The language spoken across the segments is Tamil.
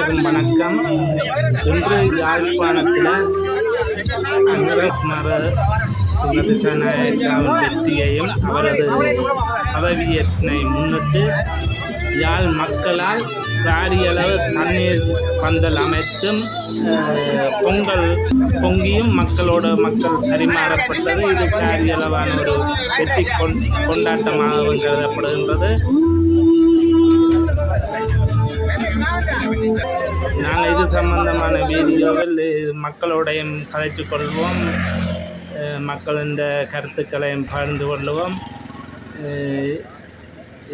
அனைவருக்கும் வணக்கம். இன்று யாழ்ப்பாணத்தில் அனுரகுமார வெற்றியையும் அவரது பதவியேற்றினை முன்னிட்டு யாழ் மக்களால் காரியளவு தண்ணீர் பந்தல் அமைத்தும் பொங்கல் பொங்கியும் மக்களோட மக்கள் பரிமாறப்பட்டது. இது காரியளவான ஒரு வெற்றி கொண் கொண்டாட்டமாகவும் கருதப்படுகின்றது. நாங்கள் இது சம்பந்தமான வீடியோவில் மக்களோடையும் கதைத்து கொள்வோம். அஹ் மக்களின் கருத்துக்களையும் பகிர்ந்து கொள்வோம்.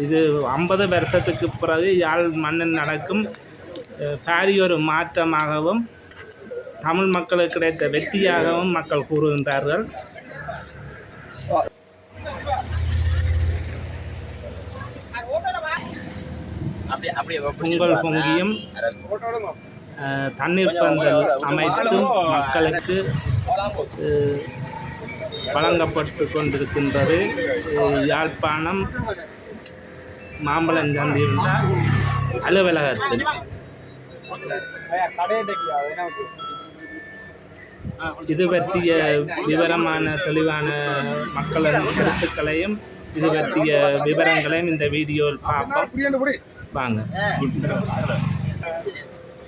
இது ஐம்பது வருஷத்துக்கு பிறகு யாழ் மண்ணில் நடக்கும் பாரிய ஒரு மாற்றமாகவும் தமிழ் மக்களுக்கு கிடைத்த வெற்றியாகவும் மக்கள் கூறுகின்றார்கள். பொங்கல் பொங்கியும் தண்ணீர் பந்தல் அமைத்தும் மக்களுக்கு வழங்கப்பட்டு கொண்டிருக்கின்றது. யாழ்ப்பாணம் மாம்பழஞ்சந்தியில் உள்ள அலுவலகத்தில். இது பற்றிய விவரமான தெளிவான மக்களின் கருத்துக்களையும் இது பற்றிய விவரங்களையும் இந்த வீடியோவில் பார்ப்போம். வாங்க.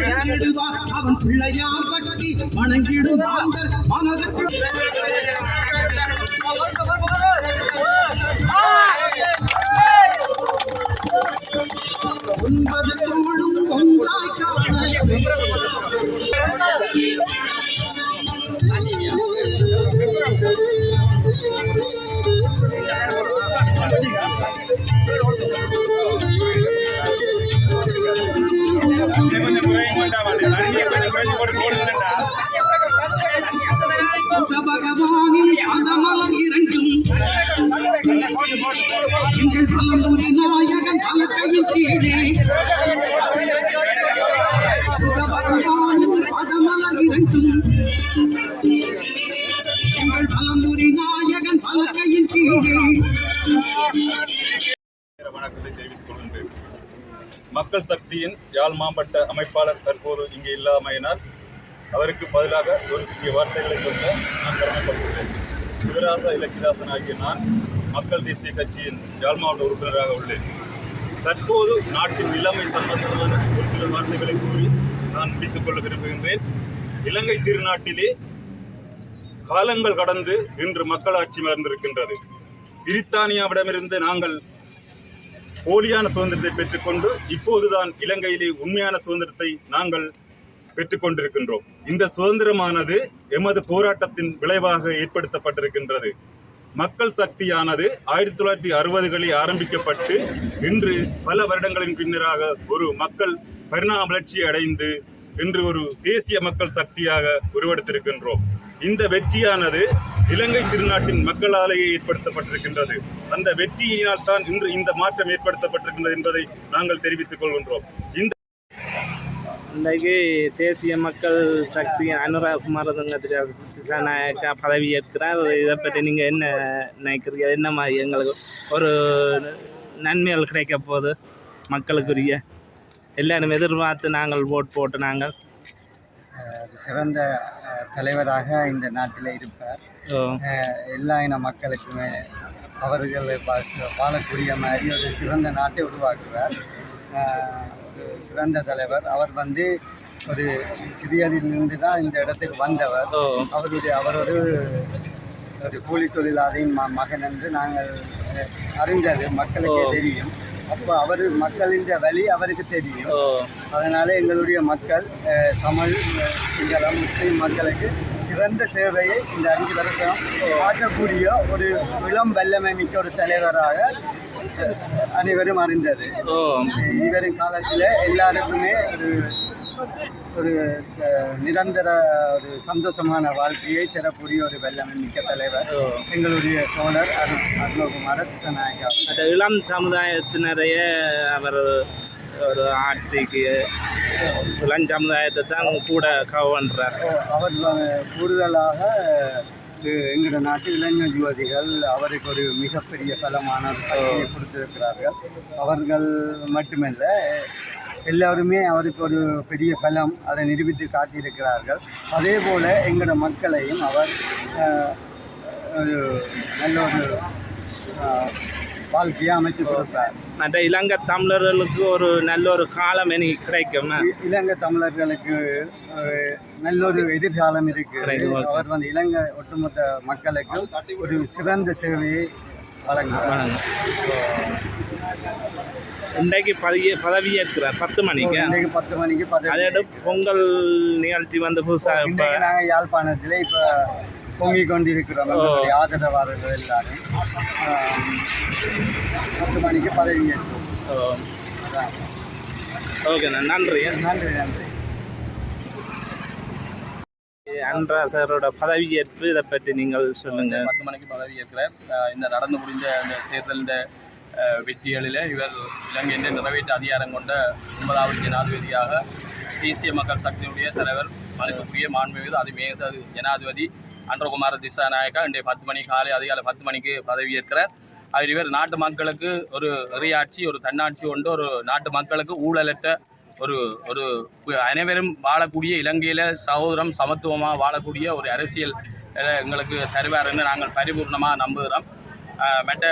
வணங்கிடுவார் அவன் பிள்ளையார் சக்தி வணங்கிடும் மனதுக்குள் thank யாழ் மாவட்ட அமைப்பாளர் தற்போது இங்கே இல்லாமையினால் அவருக்கு பதிலாக ஒரு சிறிய வார்த்தைகளை சொல்ல நான் கடமைப்பட்டுள்ளேன். சிவராசா இலக்கிதாசன் ஆகிய நான் மக்கள் தேசிய கட்சியின் யாழ் மாவட்ட உறுப்பினராக உள்ளேன். தற்போது நாட்டின் நிலைமை சம்பந்தமான ஒரு சில வார்த்தைகளை கூறி நான் முடித்துக் கொள்ள விரும்புகின்றேன். இலங்கை திருநாட்டிலே காலங்கள் கடந்து இன்று மக்களாட்சி மலர்ந்திருக்கின்றது. பிரித்தானியாவிடமிருந்து நாங்கள் போலியான சுதந்திரத்தை பெற்றுக்கொண்டு இப்போதுதான் இலங்கையிலே உண்மையான சுதந்திரத்தை நாங்கள் பெற்றுக்கொண்டிருக்கின்றோம். இந்த சுதந்திரமானது எமது போராட்டத்தின் விளைவாக ஏற்படுத்தப்பட்டிருக்கின்றது. மக்கள் சக்தியானது ஆயிரத்தி தொள்ளாயிரத்தி அறுபதுகளில் ஆரம்பிக்கப்பட்டு இன்று பல வருடங்களின் பின்னராக ஒரு மக்கள் பரிணாம வளர்ச்சி அடைந்து இன்று ஒரு தேசிய மக்கள் சக்தியாக உருவெடுத்திருக்கின்றோம். இந்த வெற்றியானது இலங்கை திருநாட்டின் மக்களாலேயே ஏற்படுத்தப்பட்டிருக்கின்றது. அந்த வெற்றியினால் தான் இன்று இந்த மாற்றம் ஏற்படுத்தப்பட்டிருக்கின்றது என்பதை நாங்கள் தெரிவித்துக் கொள்கின்றோம். இந்த இன்றைக்கு தேசிய மக்கள் சக்தி அனுராக் திசாநாயக்கா பதவி ஏற்கிறார். இதை பற்றி நீங்கள் என்ன நினைக்கிறீங்க? என்ன மாதிரி எங்களுக்கு ஒரு நன்மைகள் கிடைக்க போகுது மக்களுக்குரிய? எல்லாரும் எதிர்பார்த்து நாங்கள் ஓட் போட்டு நாங்கள் சிறந்த தலைவராக இந்த நாட்டில் இருப்பார். எல்லா இன மக்களுக்குமே அவர்கள் வாழக்கூடிய மாதிரி ஒரு சிறந்த நாட்டை உருவாக்குவார். சிறந்த தலைவர். அவர் வந்து ஒரு சிறியதிலிருந்து தான் இந்த இடத்துக்கு வந்தவர். அவருடைய அவர் ஒரு ஒரு கூலி தொழிலாளியின் மகன் என்று நாங்கள் அறிந்தது. மக்களுக்கே. தெரியும். அப்போ அவர் மக்களின் வழி அவருக்கு தெரியும். அதனால எங்களுடைய மக்கள் தமிழ் சிங்களம் முஸ்லீம் மக்களுக்கு சிறந்த சேவையை இந்த அஞ்சு வருஷம் ஆற்றக்கூடிய ஒரு இளம் வல்லமை மிக்க ஒரு தலைவராக அனைவரும் அறிந்தது. இவரின் காலத்தில் எல்லாருக்குமே ஒரு ஒரு நிரந்தர ஒரு சந்தோஷமான வாழ்க்கையை தரக்கூடிய ஒரு வல்லமை மிக்க தலைவர் எங்களுடைய தோழர் அரு அருணகுமார திசநாயகா அந்த இளம் சமுதாயத்தினரைய அவர் ஒரு ஆட்சிக்கு இளம் சமுதாயத்தை தான் கூட கவன்றார் அவர் கூடுதலாக எங்களோட நாட்டு இளைஞர் யுவதிகள் அவருக்கு ஒரு மிகப்பெரிய பலமான சக்தியை கொடுத்திருக்கிறார்கள். அவர்கள் மட்டுமல்ல எல்லாருமே அவருக்கு ஒரு பெரிய பலம் அதை நிரூபித்து காட்டியிருக்கிறார்கள். அதே போல் எங்களோட மக்களையும் அவர் ஒரு நல்ல ஒரு வாழ்க்கையை அமைத்து கொடுத்தார். மற்ற இலங்கை தமிழர்களுக்கு ஒரு நல்ல ஒரு காலம் எனக்கு கிடைக்கும். இலங்கை தமிழர்களுக்கு நல்ல ஒரு எதிர்காலம் இருக்கு. அவர் வந்து இலங்கை ஒட்டுமொத்த மக்களுக்கு ஒரு சிறந்த சேவையை வழங்குகிறார். இன்றைக்கு பதவி பதவியேற்கிறார். பத்து மணிக்கு. இன்றைக்கு பத்து மணிக்கு பதவி அதோட பொங்கல் நிகழ்ச்சி வந்து புதுசாக இப்போ நாங்கள் யாழ்ப்பாணத்தில் இப்போ பொங்கிக் கொண்டிருக்கிறோம். ஆதரவாளர்கள் எல்லாரும். பத்து மணிக்கு பதவி ஏற்றோம் அதான். ஓகேண்ணா நன்றி. நன்றி நன்றி. அன்றா சாரோட பதவியேற்பு இதை பற்றி நீங்கள் சொல்லுங்கள் பத்து மணிக்கு பதவி ஏற்கிறார் அஹ் இந்த நடந்து முடிந்த அந்த தேர்தலில் வெற்றிகளில் இவர் இலங்கையின் நிறைவேற்று அதிகாரம் கொண்ட ஒன்பதாவது ஜனாதிபதியாக தேசிய மக்கள் சக்தியினுடைய தலைவர் மதிப்புக்குரிய மாண்புமிகு அதிமேக ஜனாதிபதி அன்றகுமார திசாநாயக்கா. இன்றைய பத்து மணி காலை அதிகாலை பத்து மணிக்கு பதவியேற்கிறார் அவர் இவர் நாட்டு மக்களுக்கு ஒரு இறையாட்சி ஒரு தன்னாட்சி கொண்டு ஒரு நாட்டு மக்களுக்கு ஊழலற்ற ஒரு ஒரு அனைவரும் வாழக்கூடிய இலங்கையில் சகோதரம் சமத்துவமாக வாழக்கூடிய ஒரு அரசியல் எங்களுக்கு எங்களுக்கு தருவார்னு நாங்கள் பரிபூர்ணமாக நம்புகிறோம். மற்ற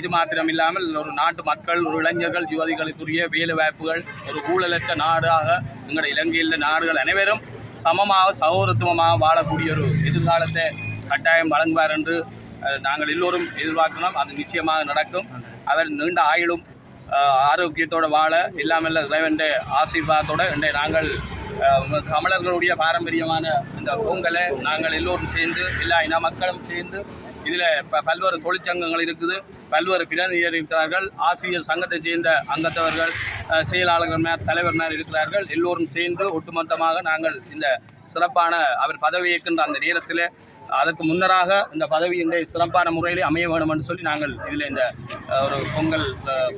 இது மாத்திரம் இல்லாமல் ஒரு நாட்டு மக்கள் ஒரு இளைஞர்கள் யுவதிகளுக்குரிய வேலை வாய்ப்புகள் ஒரு ஊழலற்ற நாடாக எங்களோட இலங்கையில் நாடுகள் அனைவரும் சமமாக சகோதரத்துவமாக வாழக்கூடிய ஒரு எதிர்காலத்தை கட்டாயம் வழங்குவார் என்று நாங்கள் எல்லோரும் எதிர்பார்க்கிறோம். அது நிச்சயமாக நடக்கும். அவர் நீண்ட ஆயுளும் ஆரோக்கியத்தோடு வாழ இல்லாமல் இறைவன் ஆசீர்வாதத்தோட இன்றைய நாங்கள் தமிழர்களுடைய பாரம்பரியமான இந்த பொங்கலை நாங்கள் எல்லோரும் சேர்ந்து எல்லா இன மக்களும் சேர்ந்து இதில் ப பல்வேறு தொழிற்சங்கங்கள் இருக்குது. பல்வேறு பிரதிநிதிகள் இருக்கிறார்கள் ஆசிரியர் சங்கத்தை சேர்ந்த அங்கத்தவர்கள் செயலாளர்கள் மேல் தலைவர் இருக்கிறார்கள். எல்லோரும் சேர்ந்து ஒட்டுமொத்தமாக நாங்கள் இந்த சிறப்பான அவர் பதவியேற்கின்ற அந்த நேரத்தில் அதற்கு முன்னராக இந்த பதவி இந்த சிறப்பான முறையில் அமைய வேண்டும் என்று சொல்லி நாங்கள் இதில் இந்த ஒரு பொங்கல்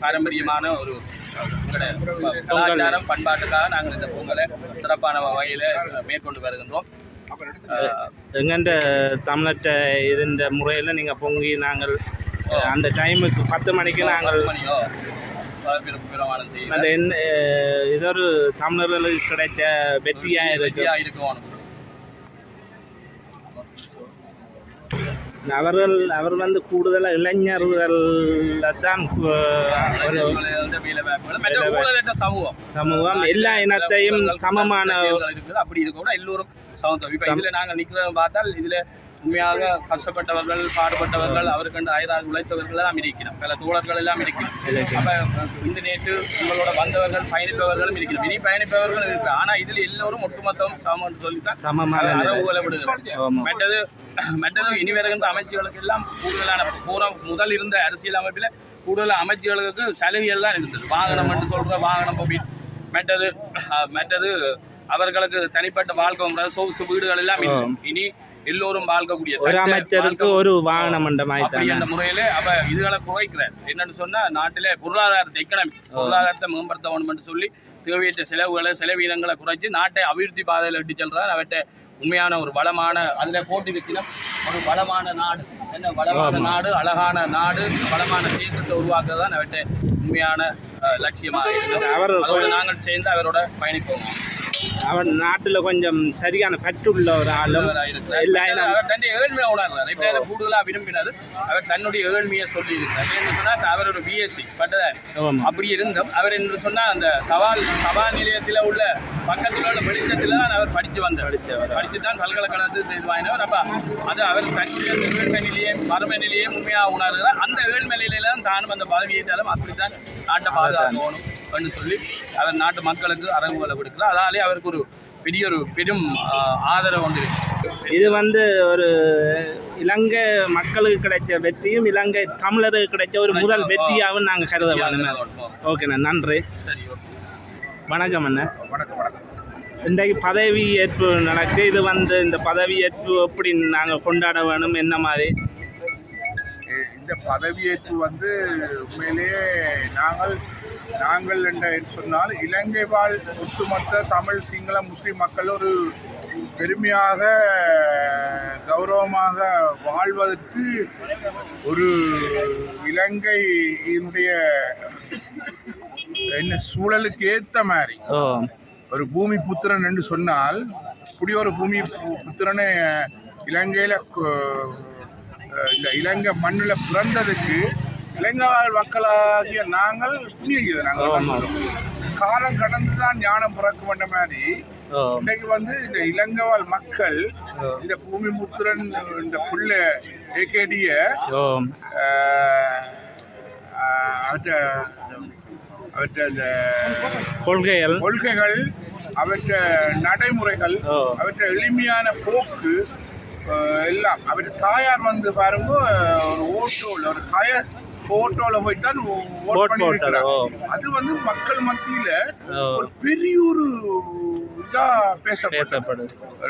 பாரம்பரியமான ஒரு கலாச்சாரம் பண்பாட்டுக்காக நாங்கள் இந்த பொங்கலை சிறப்பான வகையில் மேற்கொண்டு வருகின்றோம். எங்கண்ட தமிழற்ற இதுன்ற முறையில் நீங்கள் பொங்கி நாங்கள் அந்த டைமுக்கு பத்து மணிக்கு நாங்கள் அந்த என்ன இது ஒரு தமிழர்களுக்கு கிடைச்ச வெற்றியாக இருக்கு வெற்றியாக இருக்கும் அவர்கள் அவர் வந்து கூடுதலாக இளைஞர்கள் தான் சமூகம். எல்லா இனத்தையும் சமமான அப்படி இருக்க கூட எல்லோரும் சமத்துவம் இப்போ இதில் நாங்கள் நிற்கிறோம் பார்த்தால் இதில் உண்மையாக கஷ்டப்பட்டவர்கள் பாடுபட்டவர்கள் அவருக்கண்டு அயராக உழைத்தவர்கள் எல்லாம் இருக்கிறோம். பல தோழர்கள் எல்லாம் இருக்கிறோம். அப்போ இந்த நேற்று உங்களோட வந்தவர்கள் பயணிப்பவர்களும் இருக்கிறோம். இனி பயணிப்பவர்களும் இருக்கு ஆனால் இதில் எல்லோரும் ஒட்டுமொத்தம் சமம்னு சொல்லித்தான் ஆமாம். மற்றது மற்றது இனி வருகின்ற அமைச்சுகளுக்கு எல்லாம் கூடுதலான பூரா முதல் இருந்த அரசியல் அமைப்பில் கூடுதல் அமைச்சுகளுக்கு சலுகைகள் தான் இருந்தது. வாகனம் என்று சொல்ற வாகனம் மற்றது மற்றது அவர்களுக்கு தனிப்பட்ட வாழ்க்கை சொகுசு வீடுகள் எல்லாம். இனி எல்லோரும் வாழ்க்கக்கூடிய ஒரு அமைச்சருக்கு ஒரு வாகன மண்டபம் அப்படி என்ற முறையில அவ இதுகளை குறைக்கிறார். என்னன்னு சொன்னா நாட்டிலே பொருளாதாரத்தை எக்கனாமி பொருளாதாரத்தை மேம்படுத்த வேணும் என்று சொல்லி தேவையற்ற செலவுகளை செலவீனங்களை குறைச்சு நாட்டை அபிவிருத்தி பாதையில் இட்டு செல்றார். அவற்றை உண்மையான ஒரு வளமான அதுல போட்டி வைக்கணும். ஒரு வளமான நாடு. என்ன வளமான நாடு அழகான நாடு வளமான தேசத்தை உருவாக்குறது தான் அவற்றை உண்மையான லட்சியமாக இருக்குது அவர் நாங்கள் சேர்ந்து அவரோட பயணிப்போம். அவர் நாட்டுல கொஞ்சம் சரியான பற்றுள்ள ஒரு ஆளும். அவர் தன்னுடைய ஏழ்மையை உணர்றார். எனக்கு கூடுதலாக விரும்பினது? அவர் தன்னுடைய ஏழ்மையை சொல்லி இருக்கிறார் என்ன சொன்னால் அவர் ஒரு பிஎஸ்சி பட்டதாரி. அப்படி இருந்தும் அவர் என்று சொன்னால் அந்த தபால் தபால் நிலையத்தில் உள்ள பக்கத்தில் உள்ள வெளிச்சத்தில் தான் அவர் படித்து வந்தார். படித்து தான் பல்கலைக்கழகத்தில் இது வாங்கினவர். அப்போ அது அவர் தன்னுடைய ஏழ்மை நிலையை வறுமை நிலையை உண்மையாக உணர்கிறார். அந்த ஏழ்மை நிலையில தான் தானும் அந்த பதவியேற்றாலும் அப்படித்தான் நாட்டை பாதுகாக்கணும். என்று சொல்லி அவர் நாட்டு மக்களுக்கு அரங்குகளை கொடுக்கிறார். அதாலே அவருக்கு ஒரு பெரிய ஒரு பெரும் ஆதரவு ஒன்று இது வந்து ஒரு இலங்கை மக்களுக்கு கிடைச்ச வெற்றியும் இலங்கை தமிழருக்கு கிடைச்ச ஒரு முதல் வெற்றியாகவும் நாங்கள் கருத வேணும் ஓகேண்ணா நன்றி. சரி ஓகே. வணக்கம் அண்ணா. வணக்கம் வணக்கம். இன்றைக்கு பதவி ஏற்பு நடக்கு இது வந்து இந்த பதவி ஏற்பு எப்படி நாங்கள் கொண்டாட வேணும் என்ன மாதிரி? இந்த பதவியேற்பு வந்து உண்மையிலேயே நாங்கள் நாங்கள் என்று சொன்னால் இலங்கை வாழ் ஒட்டுமொத்த தமிழ் சிங்கள முஸ்லிம் மக்கள் ஒரு பெருமையாக கௌரவமாக வாழ்வதற்கு ஒரு இலங்கையினுடைய என்ன சூழலுக்கு ஏற்ற மாதிரி. ஒரு பூமி புத்திரன் என்று சொன்னால் இப்படி ஒரு பூமி புத்திரனை இலங்கையில் இந்த இலங்கை மண்ணில் பிறந்ததுக்கு இலங்கை மக்களாகிய நாங்கள் புண்ணியது நாங்கள். காலம் கடந்து தான் ஞானம் பிறக்க வேண்ட மாதிரி இன்னைக்கு வந்து இந்த இலங்கை வாழ் மக்கள் இந்த பூமி புத்திரன் இந்த புள்ள ஏகேடிய அவற்ற அவற்ற இந்த கொள்கைகள். கொள்கைகள் அவற்ற நடைமுறைகள். அவற்ற எளிமையான போக்கு எல்லாம். அவற்ற தாயார் வந்து பாருங்க ஒரு ஓட்டோல ஒரு தாயார் ஓட்டோல போய் தான் ஓட் ஓட் பண்ணி போட்டாரு, ஓ. அது வந்து மக்கள் மத்தியில. ஒரு பெரிய ஒரு இதா பேசப்பட்டது. பேசப்படுது